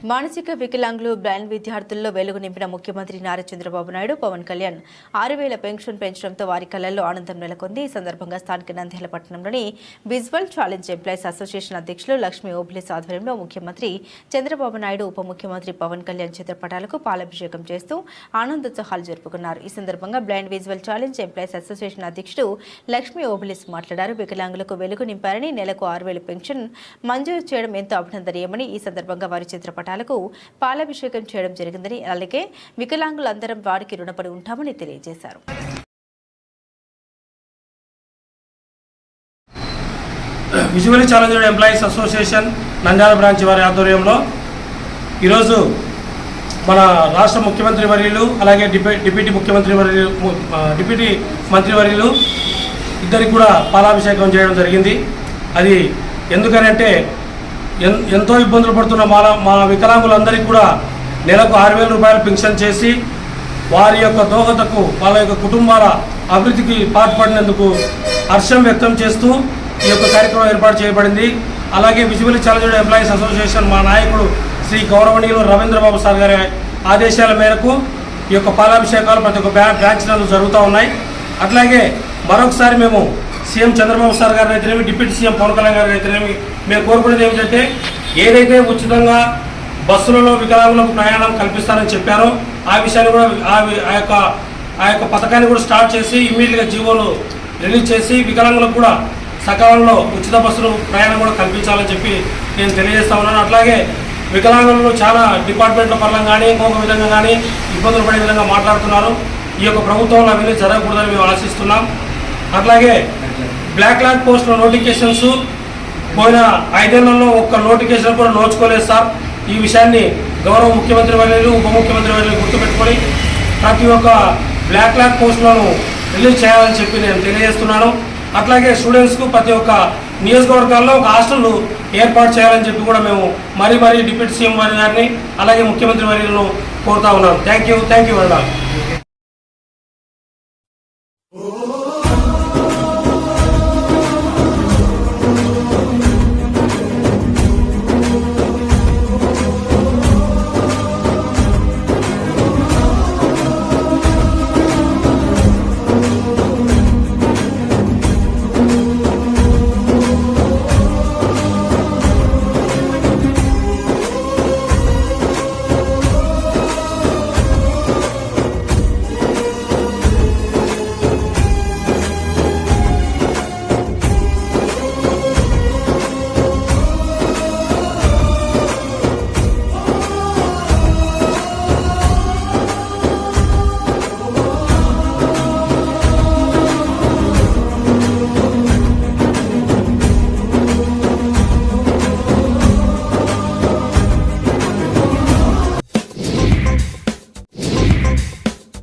మానసిక వికలాంగులు బ్లైండ్ విద్యార్థుల్లో వెలుగు నింపిన ముఖ్యమంత్రి నారా చంద్రబాబు నాయుడు పవన్ కళ్యాణ్ ఆరు వేల పెన్షన్ పెంచడంతో వారి కళల్లో ఆనందం నెలకొంది. ఈ సందర్భంగా స్థానిక నంద్యాల పట్టణంలోని విజువల్ ఛాలెంజ్ ఎంప్లాయీస్ అసోసియేషన్ అధ్యక్షులు లక్ష్మీ ఓబ్లేస్ ఆధ్వర్యంలో ముఖ్యమంత్రి చంద్రబాబు నాయుడు ఉప ముఖ్యమంత్రి పవన్ కళ్యాణ్ చిత్రపటాలకు పాలాభిషేకం చేస్తూ ఆనందోత్సవాలు జరుపుకున్నారు. ఈ సందర్భంగా blind visual challenge employees association అధ్యక్షుడు లక్ష్మీ ఓబ్లేస్ మాట్లాడారు. వికలాంగులకు వెలుగు నింపారని నెలకు ఆరు వేల పెన్షన్ మంజూరు చేయడం ఎంతో అభినందనీయమని ఈ సందర్భంగా వారి చిత్రపటాలకు పాలాభిషేకం చేయడం జరిగిందని అలాగే వికలాంగులందరం వారికి రుణపడి ఉంటామని తెలియజేశారు. Visually challenged employees association Nandyal branch వారి ఆధ్వర్యంలో ఈరోజు మన రాష్ట్ర ముఖ్యమంత్రి వర్యులు అలాగే డిప్యూటీ ముఖ్యమంత్రి వర్యులు డిప్యూటీ మంత్రి వర్యులు ఇద్దరికి కూడా పాలాభిషేకం చేయడం జరిగింది. అది ఎందుకనంటే ఎంతో ఇబ్బందులు పడుతున్న మా మా వికలాంగులందరికీ కూడా నెలకు ఆరు వేల రూపాయలు పెన్షన్ చేసి వారి యొక్క దోహదకు వాళ్ళ యొక్క కుటుంబాల అభివృద్ధికి పాటుపడినందుకు హర్షం వ్యక్తం చేస్తూ ఈ యొక్క కార్యక్రమం ఏర్పాటు చేయబడింది. అలాగే విజువల్ ఛాలెంజ్డ్ ఎంప్లాయీస్ అసోసియేషన్ మా నాయకుడు శ్రీ గౌరవనీయులు రవీంద్రబాబు సార్ గారి ఆదేశాల మేరకు ఈ యొక్క పాలాభిషేకాలు ప్రతి ఒక్క బ్రాంచ్ నందు జరుగుతూ ఉన్నాయి. అట్లాగే మరొకసారి మేము సీఎం చంద్రబాబు సార్ గారిని అయితేనేమి డిప్యూటీ సీఎం పవన్ కళ్యాణ్ గారిని అయితేనేమి మేము కోరుకునేది ఏమిటంటే ఏదైతే ఉచితంగా బస్సులలో వికలాంగులకు ప్రయాణం కల్పిస్తారని చెప్పారో ఆ విషయాన్ని కూడా ఆ వి- ఆ యొక్క ఆ యొక్క పథకాన్ని కూడా స్టార్ట్ చేసి ఇమ్మీడియట్గా జీవోలు రిలీజ్ చేసి వికలాంగులకు కూడా సకాలంలో ఉచిత బస్సులు ప్రయాణం కూడా కల్పించాలని చెప్పి నేను తెలియజేస్తా ఉన్నాను. అట్లాగే వికలాంగులను చాలా డిపార్ట్మెంట్ల పరంగా కానీ ఇంకొక విధంగా కానీ ఇబ్బందులు పడే విధంగా మాట్లాడుతున్నారు. ఈ యొక్క ప్రభుత్వంలో అవన్నీ జరగకూడదని మేము ఆశిస్తున్నాం. అట్లాగే బ్లాక్ లాక్ పోస్టుల నోటిఫికేషన్స్ పోయిన ఐదేళ్ళలో ఒక్క నోటిఫికేషన్ కూడా నోచుకోలేదు సార్. ఈ విషయాన్ని గౌరవ ముఖ్యమంత్రి వర్యులు ఉప ముఖ్యమంత్రి వర్యులు గుర్తుపెట్టుకొని ప్రతి ఒక్క బ్లాక్ లాక్ పోస్టులను రిలీజ్ చేయాలని చెప్పి నేను తెలియజేస్తున్నాను. అట్లాగే స్టూడెంట్స్కు ప్రతి ఒక్క నియోజకవర్గాల్లో ఒక హాస్టల్ను ఏర్పాటు చేయాలని చెప్పి కూడా మేము మరీ మరీ డిప్యూటీ సీఎం వారి గారిని అలాగే ముఖ్యమంత్రి వర్యులను కోరుతా ఉన్నాను. Thank you thank you